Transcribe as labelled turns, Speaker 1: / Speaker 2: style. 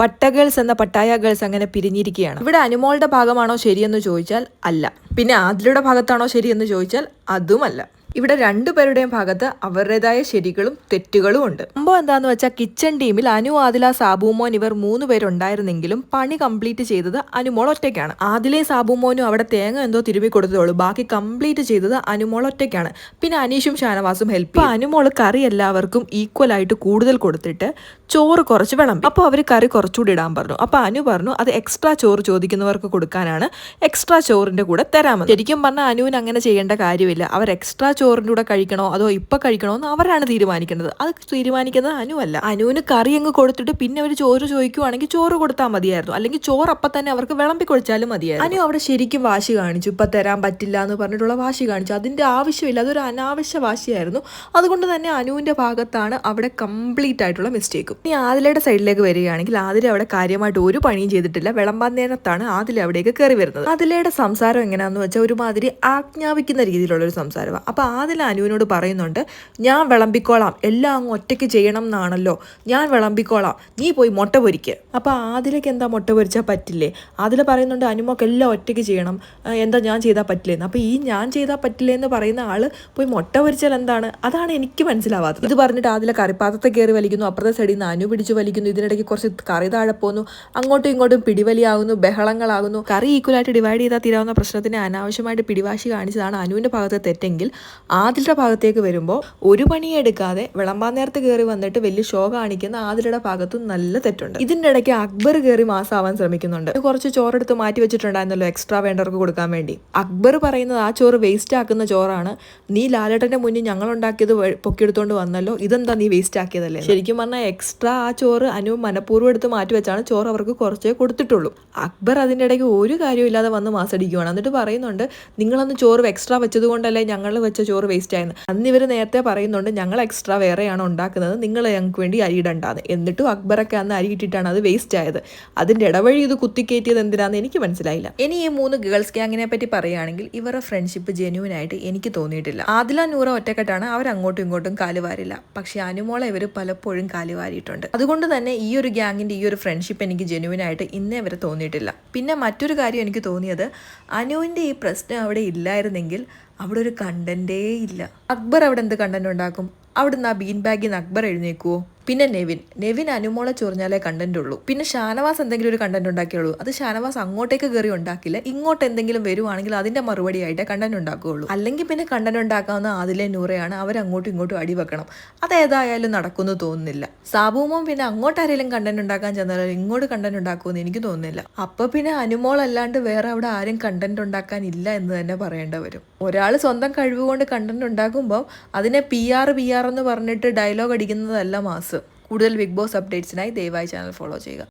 Speaker 1: പട്ട ഗേൾസ് എന്ന Pattaya girls അങ്ങനെ പിരിഞ്ഞിരിക്കുകയാണ്. ഇവിടെ അനുമോളുടെ ഭാഗമാണോ ശരിയെന്ന് ചോദിച്ചാൽ അല്ല. പിന്നെ ആദിലയുടെ ഭാഗത്താണോ ശരിയെന്ന് ചോദിച്ചാൽ അതുമല്ല. ഇവിടെ രണ്ടുപേരുടെയും ഭാഗത്ത് അവരുടേതായ ശരികളും തെറ്റുകളും ഉണ്ട്. സംഭവം എന്താന്ന് വെച്ചാൽ കിച്ചൺ ടീമിൽ അനു ആദില സാബുമോൻ ഇവർ മൂന്ന് പേരുണ്ടായിരുന്നെങ്കിലും പണി കംപ്ലീറ്റ് ചെയ്തത് അനുമോൾ ഒറ്റയ്ക്കാണ്. ആദിലെ സാബുമോനും അവിടെ തേങ്ങ എന്തോ തിരുമ്പി കൊടുത്തതുള്ളൂ ബാക്കി കംപ്ലീറ്റ് ചെയ്തത് അനുമോൾ ഒറ്റയ്ക്കാണ്. പിന്നെ അനീഷും ഷാനവാസും ഹെൽപ്പ് അനുമോൾ കറി എല്ലാവർക്കും ഈക്വൽ ആയിട്ട് കൂടുതൽ കൊടുത്തിട്ട് ചോറ് കുറച്ച് വിളമ്പി. അപ്പോൾ അവർ കറി കുറച്ചുകൂടി ഇടാൻ പറഞ്ഞു. അപ്പോൾ അനു പറഞ്ഞു അത് എക്സ്ട്രാ ചോറ് ചോദിക്കുന്നവർക്ക് കൊടുക്കാനാണ്. എക്സ്ട്രാ ചോറിന്റെ കൂടെ തരാമെന്ന്. ശരിക്കും പറഞ്ഞാൽ അനുവിന് അങ്ങനെ ചെയ്യേണ്ട കാര്യമില്ല. അവർ എക്സ്ട്രാ ചോറിന്റെ കൂടെ കഴിക്കണോ അതോ ഇപ്പം കഴിക്കണോ എന്ന് അവരാണ് തീരുമാനിക്കുന്നത്. അത് തീരുമാനിക്കുന്നത് അനുവല്ല അനുവിന് കറി അങ്ങ് കൊടുത്തിട്ട് പിന്നെ അവർ ചോറ് ചോദിക്കുവാണെങ്കിൽ ചോറ് കൊടുത്താൽ മതിയായിരുന്നു. അല്ലെങ്കിൽ ചോറ് അപ്പം തന്നെ അവർക്ക് വിളമ്പി കൊടുത്താലും മതിയായിരുന്നു. അനു അവിടെ ശരിക്കും വാശി കാണിച്ചു. ഇപ്പം തരാൻ പറ്റില്ല എന്ന് പറഞ്ഞിട്ടുള്ള വാശി കാണിച്ചു. അതിന്റെ ആവശ്യമില്ല. അതൊരു അനാവശ്യ വാശിയായിരുന്നു. അതുകൊണ്ട് തന്നെ അനുവിന്റെ ഭാഗത്താണ് അവിടെ കംപ്ലീറ്റ് ആയിട്ടുള്ള മിസ്റ്റേക്കും ഇനി ആദിലയുടെ സൈഡിലേക്ക് വരികയാണെങ്കിൽ ആദില അവിടെ കാര്യമായിട്ട് ഒരു പണിയും ചെയ്തിട്ടില്ല. വിളമ്പാൻ നേരത്താണ് ആദില അവിടേക്ക് കയറി വരുന്നത്. ആദിലയുടെ സംസാരം എങ്ങനെയാണെന്ന് വെച്ചാൽ ഒരുമാതിരി ആജ്ഞാപിക്കുന്ന രീതിയിലുള്ള ഒരു സംസാരമാണ്. അപ്പൊ ആദില അനുവിനോട് പറയുന്നുണ്ട് ഞാൻ വിളമ്പിക്കോളാം എല്ലാം അങ്ങ് ഒറ്റയ്ക്ക് ചെയ്യണം എന്നാണല്ലോ. ഞാൻ വിളമ്പിക്കോളാം. നീ പോയി മുട്ട പൊരിക്ക്. അപ്പോൾ ആദിലക്ക് എന്താ മുട്ട പൊരിച്ചാൽ പറ്റില്ലേ? ആദില പറയുന്നുണ്ട് അനുമൊക്കെ എല്ലാം ഒറ്റയ്ക്ക് ചെയ്യണം. എന്താ ഞാൻ ചെയ്താൽ പറ്റില്ലെന്ന് അപ്പോൾ ഈ ഞാൻ ചെയ്താൽ പറ്റില്ലേ എന്ന് പറയുന്ന ആൾ പോയി മുട്ട പൊരിച്ചാൽ എന്താണ്? അതാണ് എനിക്ക് മനസ്സിലാവാത്തത്. ഇത് പറഞ്ഞിട്ട് ആദില കറിപ്പാത്രത്തെ കയറി വലിക്കുന്നു അപ്പുറത്തെ സൈഡിൽ നിന്ന് അനു പിടിച്ച് വലിക്കുന്നു ഇതിനിടയ്ക്ക് കുറച്ച് കറി താഴെ പോകുന്നു അങ്ങോട്ടും ഇങ്ങോട്ടും പിടിവലിയാകുന്നു ബഹളങ്ങളാകുന്നു കറി ഈക്വലായിട്ട് ഡിവൈഡ് ചെയ്താൽ തീരാവുന്ന പ്രശ്നത്തിന് അനാവശ്യമായിട്ട് പിടിവാശി കാണിച്ചതാണ് അനുവിന്റെ ഭാഗത്തെ തെറ്റെങ്കിൽ ആദിലയുടെ ഭാഗത്തേക്ക് വരുമ്പോൾ ഒരു പണിയെ എടുക്കാതെ വിളമ്പാൻ നേരത്ത് കയറി വന്നിട്ട് വലിയ ഷോ കാണിക്കുന്ന ആദിലയുടെ ഭാഗത്തും നല്ല തെറ്റുണ്ട്. ഇതിന്റെ ഇടയ്ക്ക് അക്ബർ കയറി മാസാവാൻ ശ്രമിക്കുന്നുണ്ട്. കുറച്ച് ചോറെടുത്ത് മാറ്റി വെച്ചിട്ടുണ്ടായിരുന്നല്ലോ എക്സ്ട്രാ വേണ്ടവർക്ക് കൊടുക്കാൻ വേണ്ടി. അക്ബർ പറയുന്നത് ആ ചോറ് വേസ്റ്റ് ആക്കുന്ന ചോറാണ്. നീ ലാലേട്ടന്റെ മുന്നിൽ ഞങ്ങൾ ഉണ്ടാക്കിയത് പൊക്കിയെടുത്തോണ്ട് വന്നല്ലോ. ഇതെന്താ നീ വേസ്റ്റ് ആക്കിയതല്ലേ? ശരിക്കും പറഞ്ഞാൽ എക്സ്ട്രാ ആ ചോറ് അനു മനഃപൂർവം എടുത്ത് മാറ്റി വെച്ചാണ് ചോറ് അവർക്ക് കുറച്ചേ കൊടുത്തിട്ടുള്ളൂ. അക്ബർ അതിന്റെ ഇടയ്ക്ക് ഒരു കാര്യമില്ലാതെ വന്ന് മാസടിക്കുവാണ്. എന്നിട്ട് പറയുന്നുണ്ട് നിങ്ങളന്ന് ചോറ് എക്സ്ട്രാ വെച്ചത് കൊണ്ടല്ലേ ഞങ്ങൾ വെച്ച ചോറ് വേസ്റ്റ് ആയെന്ന്. അന്ന് ഇവർ നേരത്തെ പറയുന്നുണ്ട് ഞങ്ങൾ എക്സ്ട്രാ വേറെയാണ് ഉണ്ടാക്കുന്നത് നിങ്ങൾ ഞങ്ങൾക്ക് വേണ്ടി അരി ഇടണ്ടാന്ന്. എന്നിട്ടും അക്ബറൊക്കെ അന്ന് അരി ഇട്ടിട്ടാണ് അത് വേസ്റ്റ് ആയത്. അതിന്റെ ഇടവഴി ഇത് കുത്തിക്കയറ്റിയത് എന്തിനാന്ന് എനിക്ക് മനസ്സിലായില്ല. ഇനി ഈ മൂന്ന് ഗേൾസ് ഗ്യാങ്ങിനെ പറ്റി പറയുകയാണെങ്കിൽ ഇവരുടെ ഫ്രണ്ട്ഷിപ്പ് ജെന്യൂൻ ആയിട്ട് എനിക്ക് തോന്നിയിട്ടില്ല. ആദില നൂറ ഒറ്റക്കെട്ടാണ് അവർ അങ്ങോട്ടും ഇങ്ങോട്ടും കാലുവാരില്ല പക്ഷെ അനുമോളെ ഇവർ പലപ്പോഴും കാലുവാരിയിട്ടുണ്ട് അതുകൊണ്ട് തന്നെ ഈ ഒരു ഗ്യാങ്ങിന്റെ ഈ ഒരു ഫ്രണ്ട്ഷിപ്പ് എനിക്ക് ജെന്യൂൻ ആയിട്ട് ഇന്നേ വരെ തോന്നിയിട്ടില്ല. പിന്നെ മറ്റൊരു കാര്യം എനിക്ക് തോന്നിയത് അനുവിന്റെ ഈ പ്രശ്നം അവിടെ ഇല്ലായിരുന്നെങ്കിൽ അവിടെ ഒരു കണ്ടന്റേ ഇല്ല. അക്ബർ അവിടെ എന്ത് കണ്ടന്റ് ഉണ്ടാക്കും? നിന്ന് ആ ബീൻ ബാഗിൽ നിന്ന് അക്ബർ എഴുന്നേക്കുവോ? പിന്നെ നെവിൻ. നെവിൻ അനുമോളെ ചൊറിഞ്ഞാലേ കണ്ടന്റ് ഉള്ളൂ. പിന്നെ ഷാനവാസ് എന്തെങ്കിലും ഒരു കണ്ടന്റ് ഉണ്ടാക്കിയുള്ളൂ. അത് ഷാനവാസ് അങ്ങോട്ടേക്ക് കയറി ഉണ്ടാക്കില്ല. ഇങ്ങോട്ട് എന്തെങ്കിലും വരുവാണെങ്കിൽ അതിന്റെ മറുപടി ആയിട്ട് കണ്ടന്റ് ഉണ്ടാക്കുകയുള്ളൂ. അല്ലെങ്കിൽ പിന്നെ കണ്ടന്റ് ഉണ്ടാക്കാവുന്ന അതിലെ നൂറയാണ്. അവർ അങ്ങോട്ടും ഇങ്ങോട്ടും അടിവെക്കണം അതേതായാലും നടക്കുമെന്ന് തോന്നുന്നില്ല. സാബുമോൻ പിന്നെ അങ്ങോട്ട് ആരെങ്കിലും കണ്ടന്റ് ഉണ്ടാക്കാൻ ചെന്നാലും ഇങ്ങോട്ട് കണ്ടന്റ് ഉണ്ടാക്കുമെന്ന് എനിക്ക് തോന്നുന്നില്ല. അപ്പൊ പിന്നെ അനുമോൾ അല്ലാണ്ട് വേറെ അവിടെ ആരും കണ്ടന്റ് ഉണ്ടാക്കാൻ ഇല്ല എന്ന് തന്നെ പറയേണ്ട വരും. ഒരാൾ സ്വന്തം കഴിവ് കൊണ്ട് കണ്ടന്റ് ഉണ്ടാക്കുമ്പോൾ അതിനെ പി ആർ പി ആർ എന്ന് പറഞ്ഞിട്ട് ഡയലോഗ് അടിക്കുന്നതല്ല മാസ്. കൂടുതൽ ബിഗ് ബോസ് അപ്ഡേറ്റ്സിനായി ദയവായി ചാനൽ ഫോളോ ചെയ്യുക.